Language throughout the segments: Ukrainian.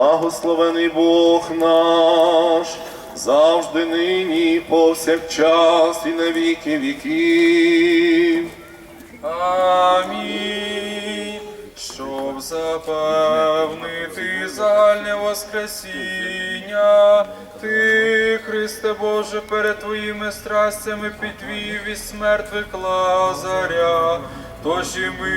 Благословений Бог наш, завжди нині, і повсякчас, і на віки віків. Амінь. Щоб запевнити загальне Воскресіння, ти, Христе Боже, перед Твоїми страстями підвів із смертвих Лазаря. Тож і ми,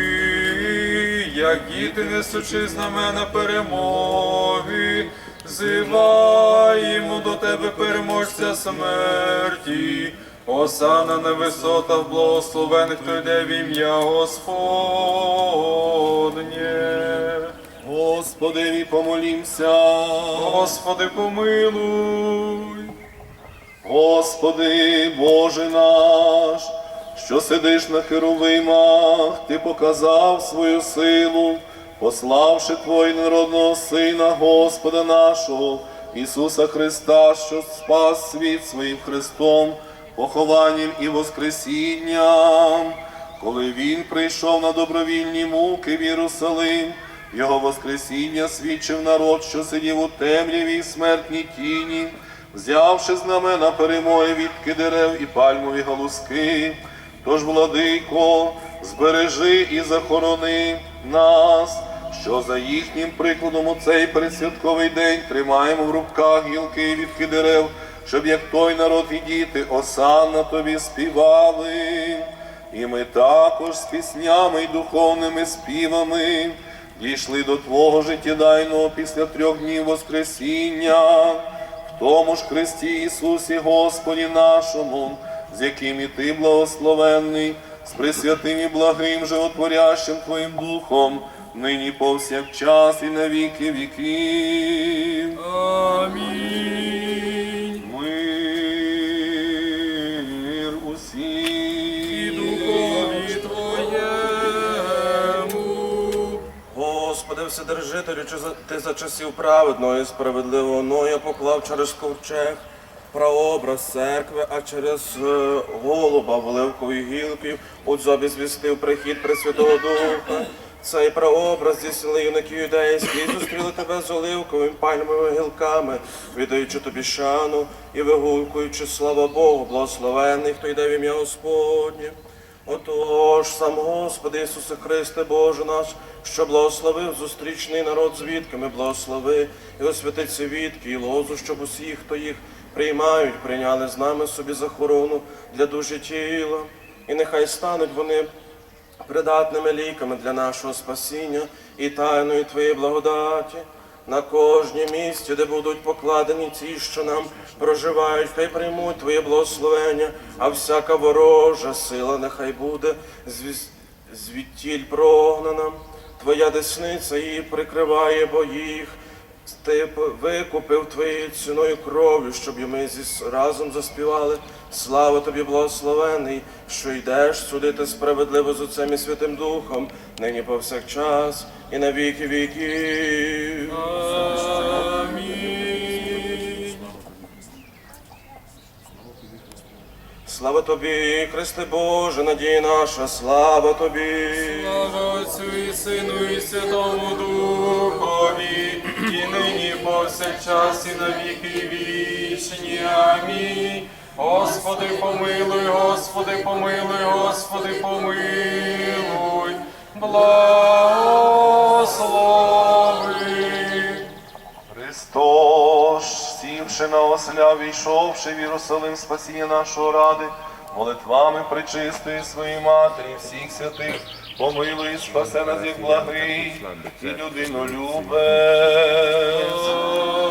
як діти, несучи знамена перемоги, зиваємо до Тебе переможця смерті. Осана на висотах благословених, хто йде в ім'я Господнє. Господи, помолімся. Господи, помилуй. Господи, Боже наш, що сидиш на херовимах, Ти показав свою силу, пославши Твого народного Сина, Господа нашого, Ісуса Христа, що спас світ своїм Христом, похованням і Воскресінням, коли Він прийшов на добровільні муки в Єрусалим, Його Воскресіння свідчив народ, що сидів у темряві і смертній тіні, взявши знамена перемоги від дерев і пальмові галузки. Тож, владико, збережи і захорони нас, що за їхнім прикладом у цей передсвятковий день тримаємо в руках гілки від дерев, щоб як той народ і діти осанна тобі співали. І ми також з піснями й духовними співами дійшли до Твого життєдайного після трьох днів Воскресіння, в тому ж Христі Ісусі Господі нашому, з яким і Ти благословенний, з пресвятим і благим животворящим Твоїм Духом, нині повсякчас і на віки віків. Амінь. Мир усім. І духові Твоєму. Господи, Вседержителю, ти за часів праведного і справедливого Ноя поклав через ковчег прообраз церкви, а через е, голуба оливкової гілки у зобі звістив прихід Пресвятого Духа. Цей прообраз здійснили юнаки юдейські і зустріли тебе з оливковими пальмовими гілками, віддаючи тобі шану і вигукуючи слава Богу, благословенний, хто йде в ім'я Господнє. Отож, сам Господи Ісусе Христе, Боже наш, що благословив зустрічний народ з вітками, благослови і освяти ці вітки і лозу, щоб усі, хто їх приймають, прийняли з нами собі захорону для душі тіла. І нехай стануть вони придатними ліками для нашого спасіння і тайної Твоєї благодаті. На кожній місці, де будуть покладені ті, що нам проживають, хай приймуть Твоє благословення, а всяка ворожа сила нехай буде звідтіль прогнана. Твоя десниця її прикриває, бо їх ти викупив твоєю ціною кров'ю, щоб ми зі разом заспівали. Слава тобі, благословений, що йдеш судити справедливо з Отцем і Святим Духом, нині повсякчас і на віки віків. Слава тобі, Христе Боже, надія наша, слава тобі. Слава Отцю і Сину і Святому Духові, і нині повсякчас і на віки вічні. Амінь. Господи, помилуй, Господи, помилуй, Господи, помилуй, благослови. Христос, сівши на осля, війшовши в Єрусалим спасіння нашого ради, молитвами причистої своїй матері, всіх святих, помилуй, спасе нас як благий і людинолюбець. Амінь.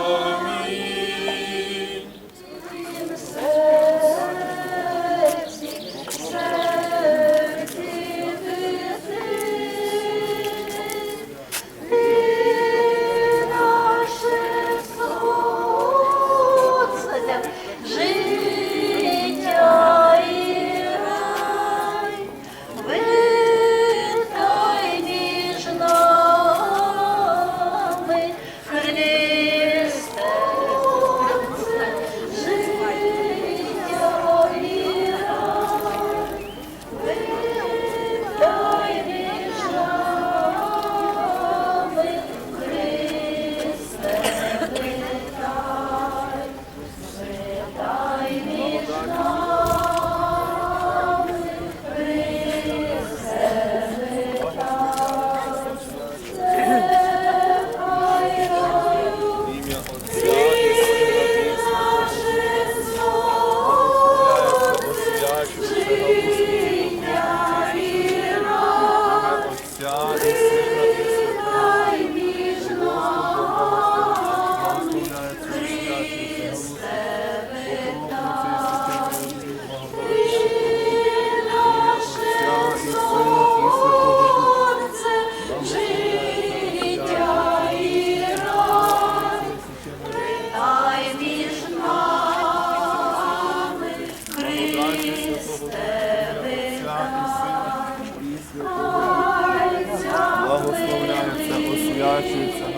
закінчується.